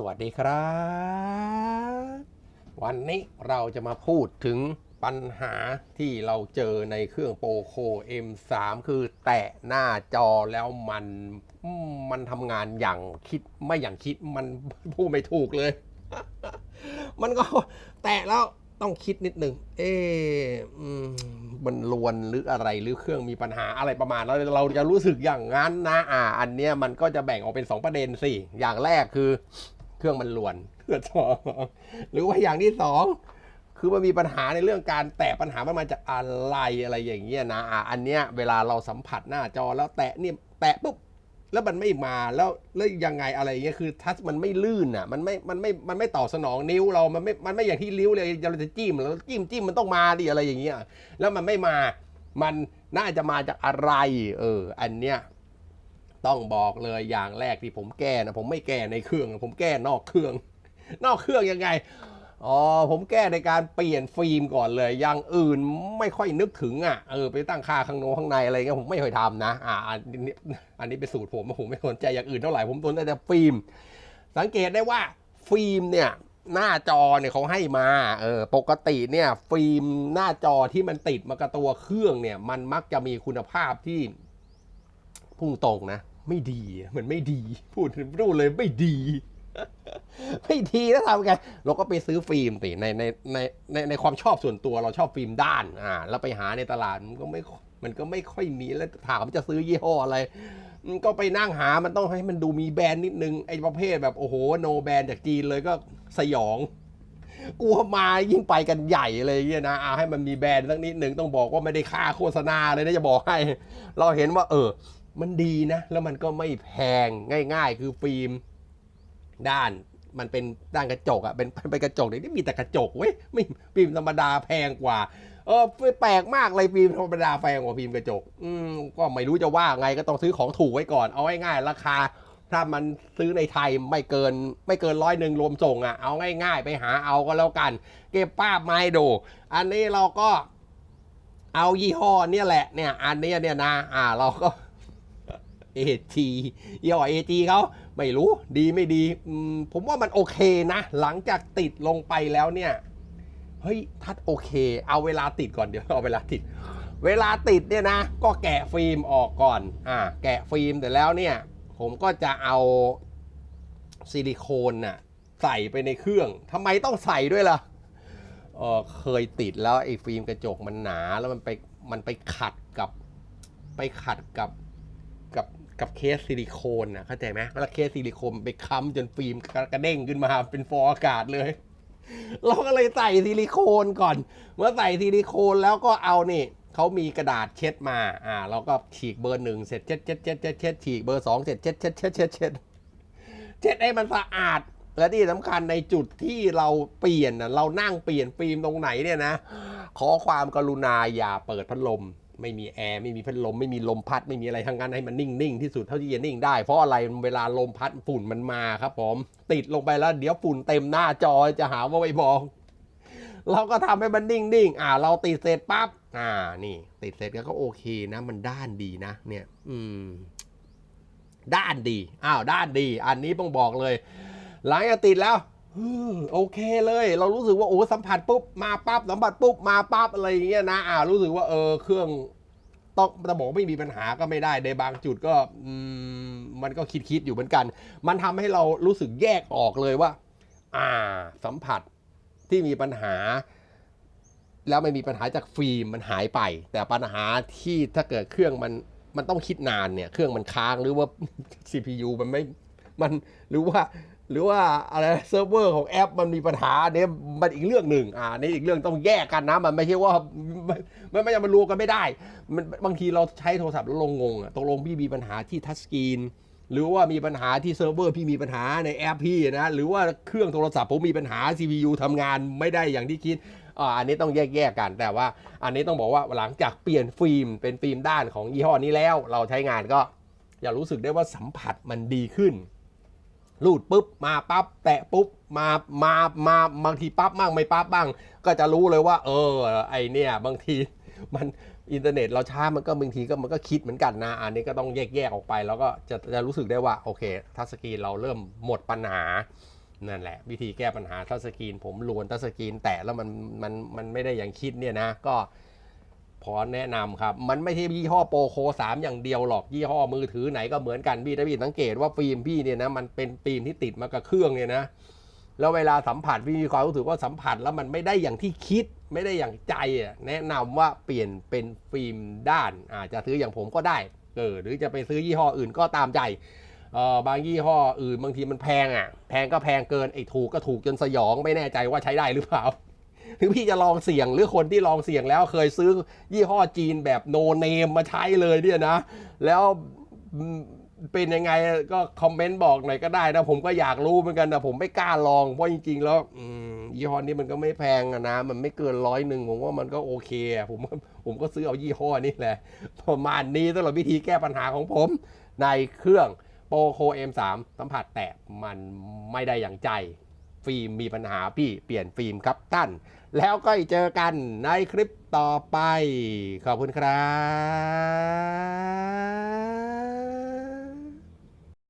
สวัสดีครับ วันนี้เราจะมาพูดถึงปัญหาที่เราเจอในเครื่องโปรโค M3 คือแตะหน้าจอแล้วมันมันทำงานอย่างคิดไม่อย่างคิดมันพูดไม่ถูกเลย มันก็แตะแล้วต้องคิดนิดนึง เอ๊ะอืมมันลวนหรืออะไรหรือเครื่องมีปัญหาอะไรประมาณ แล้วเราจะรู้สึกอย่างนั้นนะ อ่า อันเนี้ยมันก็จะแบ่งออกเป็น 2 ประเด็นสิ อย่างแรกคือ เครื่องมันลวนเครื่องสองหรือว่าอย่างที่สองคือมันมีปัญหาในเรื่องการแตะปัญหามันมาจากอะไรอะไรอย่างเงี้ยนะอะอันเนี้ยเวลาเราสัมผัสหน้าจอแล้วแตะเนี่ยแตะปุ๊บแล้วมันไม่มาแล้วแล้วยังไงอะไรอย่างเงี้ยคือทัชมันไม่ลื่นอะมันไม่มันไม่มันไม่ตอบสนองนิ้วเรามันไม่มันไม่อย่างที่ลิ้วเลยเราจะจิ้มแล้วจิ้มจิ้มมันต้องมาดิอะไรอย่างเงี้ยแล้วมันไม่มามันน่าจะมาจากอะไร เออ อันเนี้ย ต้องบอกเลยอย่างแรกที่ผมแก้นะผมไม่แก้ในเครื่อง ผมแก้นอกเครื่อง นอกเครื่องยังไงอ๋อผมแก้ในการเปลี่ยนฟิล์มก่อนเลย อย่างอื่นไม่ค่อยนึกถึงอะเออไปตั้งค่าข้างโน้ข้างในอะไรเงี้ยผมไม่เคยทำนะอ่าอันนี้อันนี้เป็นสูตรผมผมไม่สนใจอย่างอื่นเท่าไหร่ผมสนใจแต่ฟิล์ม สังเกตได้ว่าฟิล์มเนี่ยหน้าจอเนี่ยเขาให้มาเออปกติเนี่ยฟิล์มหน้าจอที่มันติดมากับตัวเครื่องเนี่ย มันมักจะมีคุณภาพที่พุ่งตรงนะ ไม่ดีอะมันไม่ดีพูดพูดเลยไม่ดี ไม่ดีแล้วทำไงเราก็ไปซื้อฟิล์มสิในในในในในความชอบส่วนตัวเราชอบฟิล์มด้านอ่าแล้วไปหาในตลาดมันก็ไม่มันก็ไม่ค่อยมีแล้วถามจะซื้อยี่ห้ออะไรก็ไปนั่งหามันต้องให้มันดูมีแบรนด์นิดนึงไอ้ประเภทแบบโอ้โหโนแบรนด์จากจีนเลยก็สยองกลัวมายิ่งไปกันใหญ่เลยเงี้ยนะเอาให้มันมีแบรนด์สักนิดหนึ่งต้องบอกว่าไม่ได้ค่าโฆษณาเลยนะจะบอกให้ เราเห็นว่า เออ มันดีนะ แล้วมันก็ไม่แพงง่าย ๆ คือฟิล์มด้านมันเป็นด้านกระจกอะเป็นเป็นกระจกเนี่ยที่มีแต่กระจกเว้ยไม่ฟิล์มธรรมดาแพงกว่า เออแปลกมากเลยฟิล์มธรรมดาแพงกว่าฟิล์มกระจก อืมก็ไม่รู้จะว่าไงก็ต้องซื้อของถูกไว้ก่อนเอาง่ายๆราคา ถ้ามันซื้อในไทยไม่เกิน ไม่เกินร้อยหนึ่งรวมส่งอะเอาง่าย ๆ ไปหาเอาก็แล้วกัน เก็บภาพมาให้ดู อันนี้เราก็ เอายี่ห้อเนี่ยแหละเนี่ย อันนี้เนี่ยนะ อ่าเราก็ เอจีย่อเอจีเขาไม่รู้ดีไม่ดี ผมว่ามันโอเคนะ หลังจากติดลงไปแล้วเนี่ย เฮ้ย ทัดโอเค เอาเวลาติดก่อนเดี๋ยวเอาเวลาติด เวลาติดเนี่ยนะ ก็แกะฟิล์มออกก่อน อ่า แกะฟิล์มแต่แล้วเนี่ย ผมก็จะเอาซิลิโคนน่ะใส่ไปในเครื่องทำไมต้องใส่ด้วยล่ะเออเคยติดแล้วไอ้ฟิล์มกระจกมันหนาแล้วมันไปมันไปขัดกับ ไปขัดกับกับ กับเคสซิลิโคนนะเข้าใจไหมแล้วเคสซิลิโคนไปค้ำจนฟิล์มกระเด้งขึ้นมาเป็นฟองอากาศเลย เราก็เลยใส่ซิลิโคนก่อน เมื่อใส่ซิลิโคนแล้วก็เอานี่เขามีกระดาษเช็ดมา อ่าเราก็ฉีกเบอร์หนึ่งเสร็จเช็ดเช็ดเช็ดเช็ดเช็ดฉีกเบอร์สองเสร็จเช็ดเช็ดเช็ดเช็ดเช็ดเช็ดให้มันสะอาด และที่สำคัญในจุดที่เราเปลี่ยนเรานั่งเปลี่ยนฟิล์มตรงไหนเนี่ยนะ ขอความกรุณาอย่าเปิดพัดลม ไม่มีแอร์ไม่มีพัดลมไม่มีลมพัด ไม่มีอะไรทั้งนั้นให้มันนิ่งๆที่สุดเท่าที่จะนิ่งได้ เพราะอะไรเวลาลมพัดฝุ่นมันมาครับผม ติดลงไปแล้ว เดี๋ยวฝุ่นเต็มหน้าจอจะหาว่าไม่บอกเราก็ทำให้มันนิ่งๆ อ่า เราติดเสร็จปั๊บ อ่า นี่ ติดเสร็จแล้วก็โอเคนะ มันด้านดีนะ เนี่ย อืม ด้านดี อ้าว ด้านดี อันนี้ต้องบอกเลย หลังจากติดแล้ว โอเคเลย เรารู้สึกว่าโอ้สัมผัสปุ๊บมาปั๊บสัมผัสปุ๊บมาปั๊บอะไรอย่างเงี้ยนะอ่ารู้สึกว่าเออเครื่องต้องจะบอกไม่มีปัญหาก็ไม่ได้ในบางจุดก็มันก็คิดคิดๆอยู่เหมือนกัน มันทำให้เรารู้สึกแยกออกเลยว่า อ่า สัมผัสที่มีปัญหา แล้วไม่มีปัญหาจากฟิล์มมันหายไป แต่ปัญหาที่ถ้าเกิดเครื่องมันมันต้องคิดนานเนี่ย เครื่องมันค้างหรือว่า CPU มันไม่มันหรือว่า หรือว่าอะไรเซิร์ฟเวอร์ของแอปมันมีปัญหาเนี่ยมันอีกเรื่องหนึ่งอ่านี่อีกเรื่องต้องแยกกันนะมันไม่ใช่ว่ามันมันไม่จะมารวมกันไม่ได้ มันบางทีเราใช้โทรศัพท์แล้วลงงงอะตกลงพี่มีปัญหาที่ทัชสกรีนหรือว่ามีปัญหาที่เซิร์ฟเวอร์พี่มีปัญหาในแอปพี่นะหรือว่าเครื่องโทรศัพท์ผมมีปัญหา CPU ทำงานไม่ได้อย่างที่คิดอ่าอันนี้ต้องแยกๆกันแต่ว่า อันนี้ต้องบอกว่าหลังจากเปลี่ยนฟิล์มเป็นฟิล์มด้านของยี่ห้อนี้แล้ว เราใช้งานก็อย่ารู้สึกได้ว่าสัมผัสมันดีขึ้น รูดปุ๊บมาปั๊บแตะปุ๊บมามามาบางทีปั๊บบ้างไม่ปั๊บบ้าง ก็จะรู้เลยว่า เออ ไอเนี่ยบางทีมันอินเทอร์เน็ตเราช้ามันก็บางทีก็มันก็คิดเหมือนกันนะ อันนี้ก็ต้องแยกๆออกไป แล้วก็จะจะรู้สึกได้ว่าโอเคทัชสกรีนเราเริ่มหมดปัญหานั่นแหละ วิธีแก้ปัญหาทัชสกรีนผมลวนทัชสกรีนแตะแล้วมันมันมันไม่ได้อย่างคิดเนี่ยนะ ก็ พอแนะนำครับ มันไม่ใช่ยี่ห้อโปรโคสามอย่างเดียวหรอกยี่ห้อมือถือไหนก็เหมือนกันพี่ถ้าพี่สังเกตว่าฟิล์มพี่เนี่ยนะมันเป็นฟิล์มที่ติดมากับเครื่องเนี่ยนะแล้วเวลาสัมผัสพี่มีความรู้สึกว่าสัมผัสแล้วมันไม่ได้อย่างที่คิดไม่ได้อย่างใจอะแนะนำว่าเปลี่ยนเป็นฟิล์มด้าน อาจจะซื้ออย่างผมก็ได้เออหรือจะไปซื้อยี่ห้ออื่นก็ตามใจเออบางยี่ห้ออื่นบางทีมันแพงอะแพงก็แพงเกินไอ้ถูกก็ถูกจนสยองไม่แน่ใจว่าใช้ได้หรือเปล่า ถึงพี่จะลองเสี่ยงหรือคนที่ลองเสี่ยงแล้วเคยซื้อยี่ห้อจีนแบบโนเนมมาใช้เลยเนี่ยนะ แล้วเป็นยังไงก็คอมเมนต์บอกหน่อยก็ได้นะ ผมก็อยากรู้เหมือนกันนะผมไม่กล้าลอง เพราะจริง ๆ แล้วยี่ห้อนี้มันก็ไม่แพงนะ มันไม่เกินร้อยหนึ่งผมว่ามันก็โอเค ผมผมก็ซื้อเอายี่ห้อนี้แหละ ประมาณนี้สำหรับวิธีแก้ปัญหาของผมในเครื่องโปรโค M3 สัมผัสแตะมันไม่ได้อย่างใจ ฟิล์มมีปัญหาพี่เปลี่ยนฟิล์มครับท่าน แล้วก็เจอกันในคลิปต่อไป ขอบคุณครับ